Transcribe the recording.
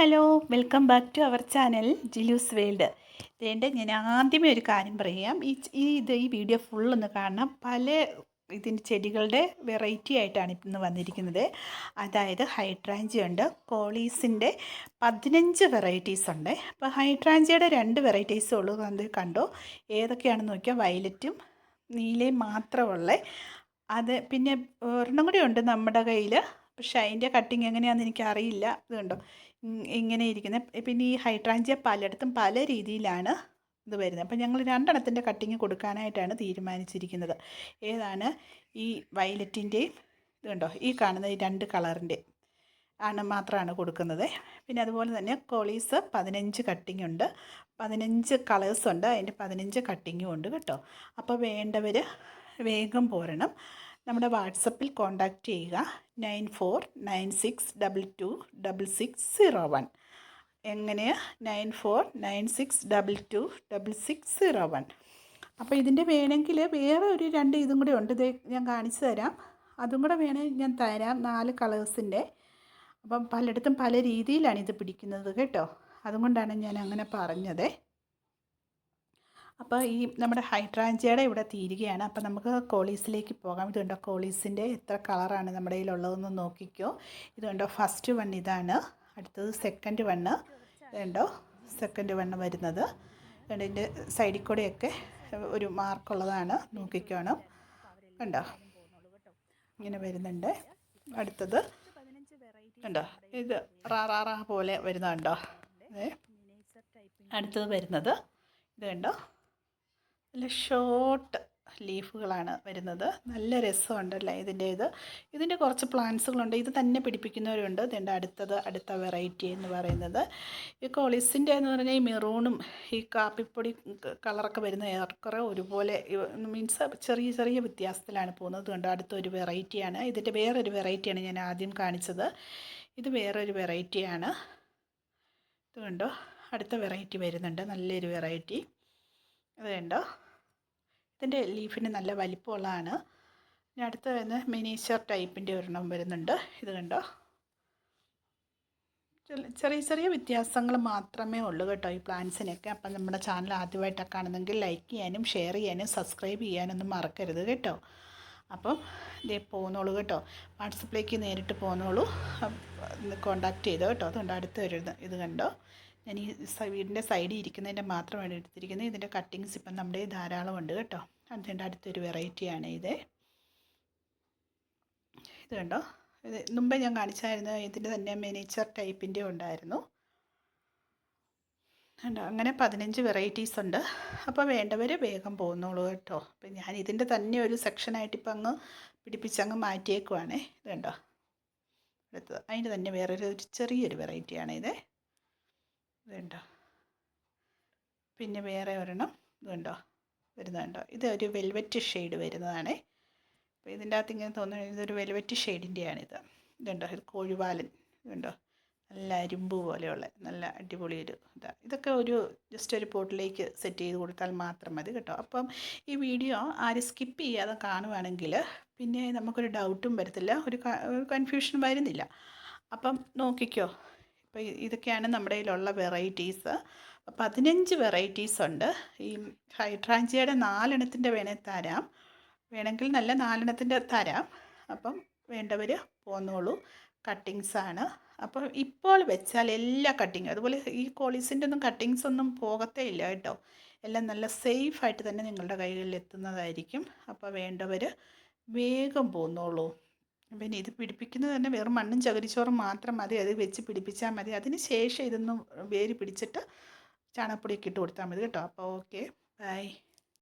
Hello welcome back to our channel Jilu's world. വേണ്ട ഞാൻ ആദ്യമേ ഒരു കാര്യം പറയാം. ഈ ഈ ഇത് ഈ വീഡിയോ ഫുള്ളൊന്ന് കാണണം. പല ഇതിന്റെ ചെടികളുടെ വെറൈറ്റി ആയിട്ടാണ് ഇന്ന് വന്നിരിക്കുന്നത്. അതായത് ഹൈഡ്രാഞ്ചി ഉണ്ട് കോളീസിന്റെ പതിനഞ്ച് വെറൈറ്റീസ് ഉണ്ട്. അപ്പോൾ ഹൈഡ്രാഞ്ചിയുടെ രണ്ട് വെറൈറ്റീസ് ഉള്ളൂ അത് കണ്ടോ. ഏതൊക്കെയാണെന്ന് നോക്കിയാൽ വയലറ്റും നീലയും മാത്രമുള്ള അത് പിന്നെ ഒരെണ്ണം കൂടി ഉണ്ട് നമ്മുടെ കയ്യിൽ പക്ഷേ അതിന്റെ കട്ടിങ് എങ്ങനെയാണെന്ന് എനിക്കറിയില്ല. ഇത് കണ്ടോ ഇങ്ങനെ ഇരിക്കുന്നത് പിന്നെ ഈ ഹൈഡ്രാഞ്ചിയ പലയിടത്തും പല രീതിയിലാണ് ഇത് വരുന്നത്. അപ്പം ഞങ്ങൾ രണ്ടെണ്ണത്തിന്റെ കട്ടിങ് കൊടുക്കാനായിട്ടാണ് തീരുമാനിച്ചിരിക്കുന്നത്. ഏതാണ്? ഈ വയലറ്റിന്റെയും ഇത് കണ്ടോ ഈ കാണുന്ന ഈ രണ്ട് കളറിന്റെ ആണ് മാത്രമാണ് കൊടുക്കുന്നത്. പിന്നെ അതുപോലെ തന്നെ കോളീസ് പതിനഞ്ച് കട്ടിങ് ഉണ്ട്. പതിനഞ്ച് കളേഴ്സ് ഉണ്ട്. അതിന്റെ പതിനഞ്ച് കട്ടിങ്ങും ഉണ്ട് കേട്ടോ. അപ്പോൾ വേണ്ടവർ വേഗം പോരണം. നമ്മുടെ വാട്സപ്പിൽ കോൺടാക്റ്റ് ചെയ്യുക. Nine four nine six double two double six zero one. എങ്ങനെ nine four nine six double two double six zero one. അപ്പോൾ ഇതിന്റെ വേണമെങ്കിൽ വേറെ ഒരു രണ്ട് ഇതും കൂടി ഉണ്ട്. ഇത് ഞാൻ കാണിച്ചു തരാം. അതും കൂടെ വേണമെങ്കിൽ ഞാൻ തരാം. നാല് കളേഴ്സിന്റെ അപ്പം പലയിടത്തും പല രീതിയിലാണ് ഇത് പിടിക്കുന്നത് കേട്ടോ. അതുകൊണ്ടാണ് ഞാൻ അങ്ങനെ പറഞ്ഞത്. അപ്പോൾ ഈ നമ്മുടെ ഹൈഡ്രാഞ്ചയുടെ ഇവിടെ തീരുകയാണ്. അപ്പോൾ നമുക്ക് കോളീസിലേക്ക് പോകാം. ഇതുണ്ടോ? കോളീസിന്റെ എത്ര കളറാണ് നമ്മുടെ കയ്യിലുള്ളതെന്ന് നോക്കിക്കോ. ഇതുണ്ടോ? ഫസ്റ്റ് വൺ ഇതാണ്. അടുത്തത് സെക്കൻഡ് വണ്ണ് ഇതുണ്ടോ? സെക്കൻഡ് വണ്ണ് വരുന്നത്. ഇതിന്റെ സൈഡിൽ കൂടെയൊക്കെ ഒരു മാർക്കുള്ളതാണ് നോക്കിക്കോണം. കണ്ടോ? ഇങ്ങനെ വരുന്നുണ്ട്. അടുത്തത് കണ്ടോ? ഇത് റാറാറാ പോലെ വരുന്നുണ്ടോ? അടുത്തത് വരുന്നത് ഇത് കണ്ടോ നല്ല ഷോർട്ട് ലീഫുകളാണ് വരുന്നത്. നല്ല രസമുണ്ടല്ലേ ഇതിന്റെ ഇത്? ഇതിന്റെ കുറച്ച് പ്ലാന്റ്സുകളുണ്ട് ഇത് തന്നെ പിടിപ്പിക്കുന്നവരുണ്ട്. ഇതിന്റെ അടുത്തത് അടുത്ത വെറൈറ്റി എന്ന് പറയുന്നത്. ഈ കോളിസിന്റെ എന്ന് പറഞ്ഞാൽ ഈ മെറൂണും ഈ കാപ്പിപ്പൊടി കളറൊക്കെ വരുന്ന ഏറെക്കുറെ ഒരുപോലെ മീൻസ് ചെറിയ ചെറിയ വ്യത്യാസത്തിലാണ് പോകുന്നത്. കണ്ടോ അടുത്തൊരു വെറൈറ്റിയാണ് ഇതിന്റെ വേറൊരു വെറൈറ്റിയാണ് ഞാൻ ആദ്യം കാണിച്ചത്. ഇത് വേറൊരു വെറൈറ്റിയാണ് ഇത് കണ്ടോ അടുത്ത വെറൈറ്റി വരുന്നുണ്ട്. നല്ലൊരു വെറൈറ്റി ഇത് കണ്ടോ? ഇതിന്റെ ലീഫിന് നല്ല വലിപ്പമുള്ളതാണ്. ഇനി അടുത്ത വരുന്ന മിനീച്ചർ ടൈപ്പിന്റെ ഒരെണ്ണം വരുന്നുണ്ട്. ഇത് കണ്ടോ? ചെറിയ ചെറിയ വ്യത്യാസങ്ങൾ മാത്രമേ ഉള്ളൂ കേട്ടോ ഈ പ്ലാന്റ്സിനൊക്കെ. അപ്പം നമ്മുടെ ചാനൽ ആദ്യമായിട്ടൊക്കെ ആണെന്നെങ്കിൽ ലൈക്ക് ചെയ്യാനും ഷെയർ ചെയ്യാനും സബ്സ്ക്രൈബ് ചെയ്യാനൊന്നും മറക്കരുത് കേട്ടോ. അപ്പം ഇതേ പോന്നോളൂ കേട്ടോ. വാട്സപ്പിലേക്ക് നേരിട്ട് പോന്നോളൂ. കോണ്ടാക്ട് ചെയ്തോ കേട്ടോ. അതുകൊണ്ട് അടുത്ത് വരുന്നത് ഇത് കണ്ടോ? ഞാൻ ഈ വീടിന്റെ സൈഡിൽ ഇരിക്കുന്നതിന്റെ മാത്രമാണ് എടുത്തിരിക്കുന്നത്. ഇതിന്റെ കട്ടിങ്സ് ഇപ്പം നമ്മുടെ ധാരാളം ഉണ്ട് കേട്ടോ. അതിന്റെ അടുത്തൊരു വെറൈറ്റിയാണ് ഇത്. ഇത് കണ്ടോ? ഇത് മുമ്പേ ഞാൻ കാണിച്ചായിരുന്നു ഇതിന്റെ തന്നെ മിനിച്ചർ ടൈപ്പിന്റെ ഉണ്ടായിരുന്നു. കണ്ടോ? അങ്ങനെ പതിനഞ്ച് വെറൈറ്റീസ് ഉണ്ട്. അപ്പോൾ വേണ്ടവർ വേഗം പോകുന്നോളൂ കേട്ടോ. അപ്പം ഞാൻ ഇതിന്റെ തന്നെ ഒരു സെക്ഷനായിട്ട് ഇപ്പം അങ്ങ് പിടിപ്പിച്ചങ്ങ് മാറ്റിയേക്കുവാണേ. ഇത് കണ്ടോ? അടുത്തത്. അതിന്റെ തന്നെ വേറൊരു ചെറിയൊരു വെറൈറ്റിയാണ് ഇത്. ഇത് കണ്ടോ പിന്നെ വേറെ ഒരെണ്ണം ഇതുണ്ടോ വരുന്നുണ്ടോ? ഇത് ഒരു വെൽവെറ്റ് ഷെയ്ഡ് വരുന്നതാണേ. അപ്പോൾ ഇതിന്റെ അകത്ത് ഇങ്ങനെ തോന്നുന്നത് ഇതൊരു വെൽവെറ്റ് ഷെയ്ഡിന്റെയാണിത് ഇതുണ്ടോ? ഇത് കോഴിവാലൻ. ഇതുണ്ടോ? നല്ല അരുമ്പ് പോലെയുള്ള നല്ല അടിപൊളി ഒരു ഇതാ. ഇതൊക്കെ ഒരു ജസ്റ്റ് ഒരു പോട്ടിലേക്ക് സെറ്റ് ചെയ്ത് കൊടുത്താൽ മാത്രം മതി കേട്ടോ. അപ്പം ഈ വീഡിയോ ആരും സ്കിപ്പ് ചെയ്യാതെ കാണുവാണെങ്കിൽ പിന്നെ നമുക്കൊരു ഡൗട്ടും വരത്തില്ല. ഒരു കൺഫ്യൂഷനും വരുന്നില്ല. അപ്പം നോക്കിക്കോ. ഇപ്പോൾ ഇതൊക്കെയാണ് നമ്മുടെ കയ്യിലുള്ള വെറൈറ്റീസ് പതിനഞ്ച് വെറൈറ്റീസ് ഉണ്ട്. ഈ ഹൈഡ്രാഞ്ചിയുടെ നാലെണ്ണത്തിന്റെ വേണേൽ തരാം. വേണമെങ്കിൽ നല്ല നാലെണ്ണത്തിന്റെ തരാം. അപ്പം വേണ്ടവർ പോന്നോളൂ. കട്ടിങ്സ് ആണ്. അപ്പം ഇപ്പോൾ വെച്ചാൽ എല്ലാ കട്ടിങ്ങും അതുപോലെ ഈ കോളീസിന്റെ ഒന്നും കട്ടിങ്സ് ഒന്നും പോകത്തേ ഇല്ല കേട്ടോ. എല്ലാം നല്ല സേഫ് ആയിട്ട് തന്നെ നിങ്ങളുടെ കൈകളിൽ എത്തുന്നതായിരിക്കും. അപ്പോൾ വേണ്ടവർ വേഗം പോന്നോളൂ. പിന്നെ ഇത് പിടിപ്പിക്കുന്നത് തന്നെ വെറും മണ്ണും ചകിരിച്ചോറും മാത്രം മതി. അത് വെച്ച് പിടിപ്പിച്ചാൽ മതി. അതിന് ശേഷം ഇതൊന്ന് വേര് പിടിച്ചിട്ട് ചാണകപ്പൊടിയൊക്കെ ഇട്ട് കൊടുത്താൽ മതി കേട്ടോ. അപ്പോൾ ഓക്കെ. ബൈ.